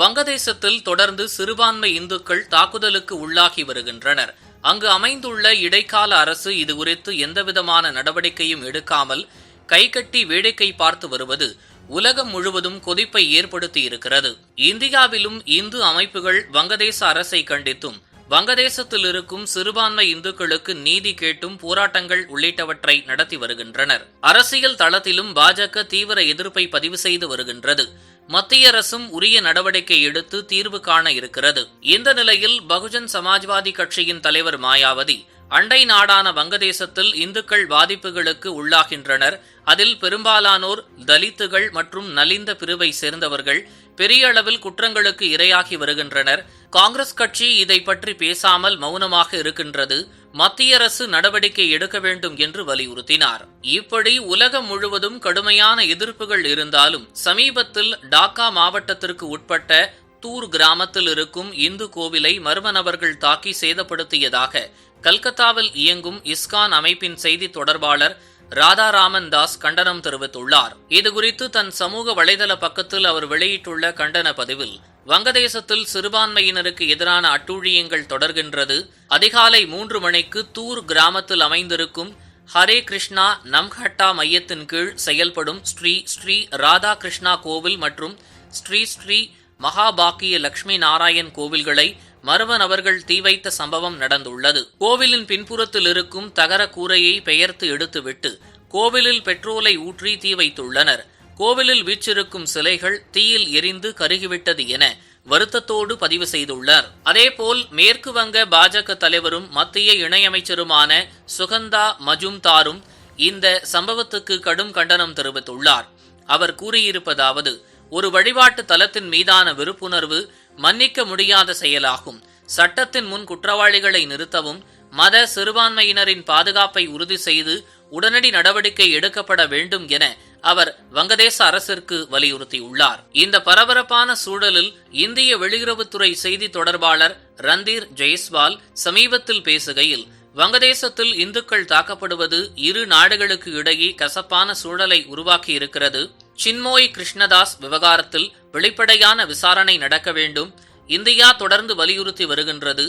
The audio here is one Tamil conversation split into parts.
வங்கதேசத்தில் தொடர்ந்து சிறுபான்மை இந்துக்கள் தாக்குதலுக்கு உள்ளாகி வருகின்றனர். அங்கு அமைந்துள்ள இடைக்கால அரசு இதுகுறித்து எந்தவிதமான நடவடிக்கையும் எடுக்காமல் கைகட்டி வேடிக்கை பார்த்து வருவது உலகம் முழுவதும் கொதிப்பை ஏற்படுத்தி இருக்கிறது இந்தியாவிலும் இந்து அமைப்புகள் வங்கதேச அரசை கண்டித்தும் வங்கதேசத்தில் இருக்கும் சிறுபான்மை இந்துக்களுக்கு நீதி கேட்டும் போராட்டங்கள் உள்ளிட்டவற்றை நடத்தி வருகின்றனர். அரசியல் தளத்திலும் பாஜக தீவிர எதிர்ப்பை பதிவு செய்து வருகின்றது. மத்திய அரசும் உரிய நடவடிக்கை எடுத்து தீர்வு காண இருக்கிறது. இந்த நிலையில் பகுஜன் சமாஜ்வாதி கட்சியின் தலைவர் மாயாவதி அண்டை நாடான வங்கதேசத்தில் இந்துக்கள் பாதிப்புகளுக்கு உள்ளாகின்றனர். அதில் பெரும்பாலானோர் தலித்துகள் மற்றும் நலிந்த பிரிவை சேர்ந்தவர்கள் பெரிய அளவில் குற்றங்களுக்கு இரையாகி வருகின்றனர். காங்கிரஸ் கட்சி இதை பற்றி பேசாமல் மௌனமாக இருக்கின்றது. மத்திய அரசு நடவடிக்கை எடுக்க வேண்டும் என்று வலியுறுத்தினார். இப்படி உலகம் முழுவதும் கடுமையான எதிர்ப்புகள் இருந்தாலும் சமீபத்தில் டாக்கா மாவட்டத்திற்கு உட்பட்ட தூர் கிராமத்தில் இருக்கும் இந்து கோவிலை மர்ம நபர்கள் தாக்கி சேதப்படுத்தியதாக கல்கத்தாவில் இயங்கும் இஸ்கான் அமைப்பின் செய்தி தொடர்பாளர் ராதாராமன் தாஸ் கண்டனம் தெரிவித்துள்ளார். இதுகுறித்து தன் சமூக வலைதள பக்கத்தில் அவர் வெளியிட்டுள்ள கண்டன பதிவில் வங்கதேசத்தில் சிறுபான்மையினருக்கு எதிரான அட்டூழியங்கள் தொடர்கின்றது. அதிகாலை மூன்று மணிக்கு தூர் கிராமத்தில் அமைந்திருக்கும் ஹரே கிருஷ்ணா நம்ஹட்டா மையத்தின் கீழ் செயல்படும் ஸ்ரீ ஸ்ரீ ராதா கிருஷ்ணா கோவில் மற்றும் ஸ்ரீ ஸ்ரீ மகாபாக்கிய லட்சுமி நாராயண் கோவில்களை மர்ம நபர்கள் தீ வைத்த சம்பவம் நடந்துள்ளது. கோவிலின் பின்புறத்தில் இருக்கும் தகர கூரையை பெயர்த்து எடுத்துவிட்டு கோவிலில் பெட்ரோலை ஊற்றி தீ வைத்துள்ளனர். கோவிலில் வீச்சிருக்கும் சிலைகள் தீயில் எரிந்து கருகிவிட்டது என வருத்தத்தோடு பதிவு செய்துள்ளார். அதேபோல் மேற்கு வங்க பாஜக தலைவரும் மத்திய இணையமைச்சருமான சுகந்தா மஜும்தாரும் இந்த சம்பவத்துக்கு கடும் கண்டனம் தெரிவித்துள்ளார். அவர் கூறியிருப்பதாவது ஒரு வழிபாட்டு தலத்தின் மீதான விருப்புணர்வு மன்னிக்க முடியாத செயலாகும். சட்டத்தின் முன் குற்றவாளிகளை நிறுத்தவும் மத சிறுபான்மையினரின் பாதுகாப்பை உறுதி செய்து உடனடி நடவடிக்கை எடுக்கப்பட வேண்டும் என அவர் வங்கதேச அரசிற்கு வலியுறுத்தியுள்ளார். இந்த பரபரப்பான சூழலில் இந்திய வெளியுறவுத்துறை செய்தி தொடர்பாளர் ரந்தீர் ஜெய்ஸ்வால் சமீபத்தில் பேசுகையில் வங்கதேசத்தில் இந்துக்கள் தாக்கப்படுவது இரு நாடுகளுக்கு இடையே கசப்பான சூழலை உருவாக்கி இருக்கிறது சின்மோய் கிருஷ்ணதாஸ் விவகாரத்தில் வெளிப்படையான விசாரணை நடக்க வேண்டும். இந்தியா தொடர்ந்து வலியுறுத்தி வருகின்றது.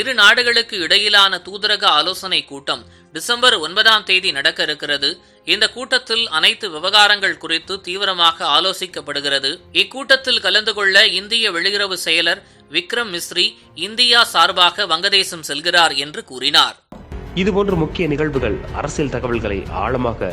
இரு நாடுகளுக்கு இடையிலான தூதரக ஆலோசனை கூட்டம் டிசம்பர் ஒன்பதாம் தேதி நடக்க இருக்கிறது. இந்த கூட்டத்தில் அனைத்து விவகாரங்கள் குறித்து தீவிரமாக ஆலோசிக்கப்படுகிறது. இக்கூட்டத்தில் கலந்து கொள்ள இந்திய வெளியுறவு செயலர் விக்ரம் மிஸ்ரி இந்தியா சார்பாக வங்கதேசம் செல்கிறார் என்று கூறினார். இதுபோன்ற முக்கிய நிகழ்வுகள் அரசியல் தகவல்களை ஆழமாக